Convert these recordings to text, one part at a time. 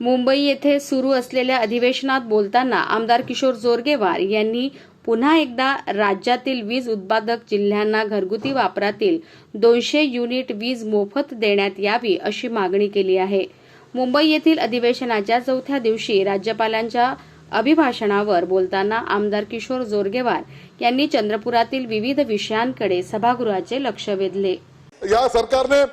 मुंबई येथे सुरू असलेल्या अधिवेशनात बोलताना आमदार किशोर जोरगेवार यांनी पुन्हा एकदा राज्यातील वीज उत्पादक जिल्ह्यांना घरगुती वापरातील दोनशे युनिट वीज मोफत देण्यात यावी अशी मागणी केली आहे. मुंबई येथील अधिवेशनाच्या चौथ्या दिवशी राज्यपालांच्या अभिभाषणावर बोलताना आमदार किशोर जोरगेवार यांनी चंद्रपुरातील विविध विषयांकडे सभागृहाचे लक्ष वेधले. या सरकारने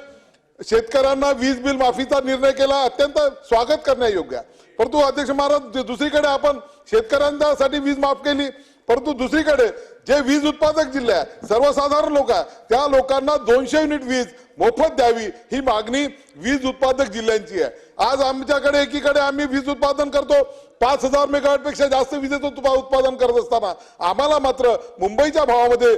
शेतकऱ्यांना वीज बिल माफीचा निर्णय केला अत्यंत स्वागत करण्यायोग्य आहे. परंतु अध्यक्ष महाराज दुसरीकडे आपण शेतकऱ्यांसाठी वीज माफ केली परंतु दुसरीकडे जे वीज उत्पादक जिल्हे आहे सर्वसाधारण लोक आहे त्या लोकांना दोनशे युनिट वीज मोफत द्यावी ही मागणी वीज उत्पादक जिल्ह्यांची आहे. आज आमच्याकडे एकीकडे आम्ही वीज उत्पादन करतो पाच हजार मेगावॅटपेक्षा जास्त विजेचं उत्पादन करत असताना. आम्हाला मात्र मुंबईच्या भावामध्ये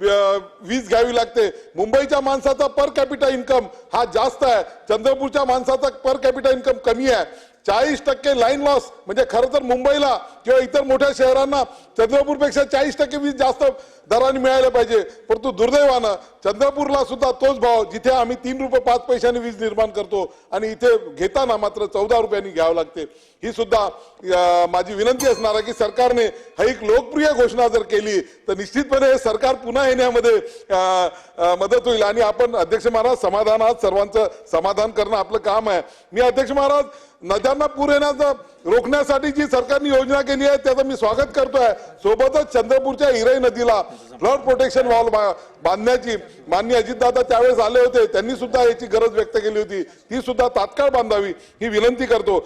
वीज घ्यावी लागते. मुंबईच्या माणसाचा पर कॅपिटा इन्कम हा जास्त आहे. चंद्रपूरच्या माणसाचा पर कॅपिटा इन्कम कमी आहे. चाळीस टक्के लाईन लॉस म्हणजे खरं तर मुंबईला किंवा इतर मोठ्या शहरांना चंद्रपूरपेक्षा चाळीस टक्के वीज जास्त दराने मिळायला पाहिजे. परंतु दुर्दैवानं चंद्रपूरला सुद्धा तोच भाव जिथे आम्ही तीन रुपये पाच पैशांनी वीज निर्माण करतो आणि इथे घेताना मात्र चौदा रुपयांनी घ्यावं लागते. ही सुद्धा माझी विनंती असणार आहे की सरकारने हा एक लोकप्रिय घोषणा जर केली तर निश्चितपणे हे सरकार पुन्हा येण्यामध्ये मदत होईल. आणि आपण अध्यक्ष महाराज समाधानात सर्वांचं समाधान करणं आपलं काम आहे. मी अध्यक्ष महाराज नद्यांना पूर येण्याचं रोखण्यासाठी जी सरकारने योजना केली आहे त्याचं मी स्वागत करतोय. सोबतच चंद्रपूरच्या हिराई नदीला फ्लड प्रोटेक्शन वॉल बांधण्याची मान्य अजितदादा त्यावेळेस आले होते. त्यांनी सुद्धा याची गरज व्यक्त केली होती. ती सुद्धा तात्काळ बांधावी ही विनंती करतो.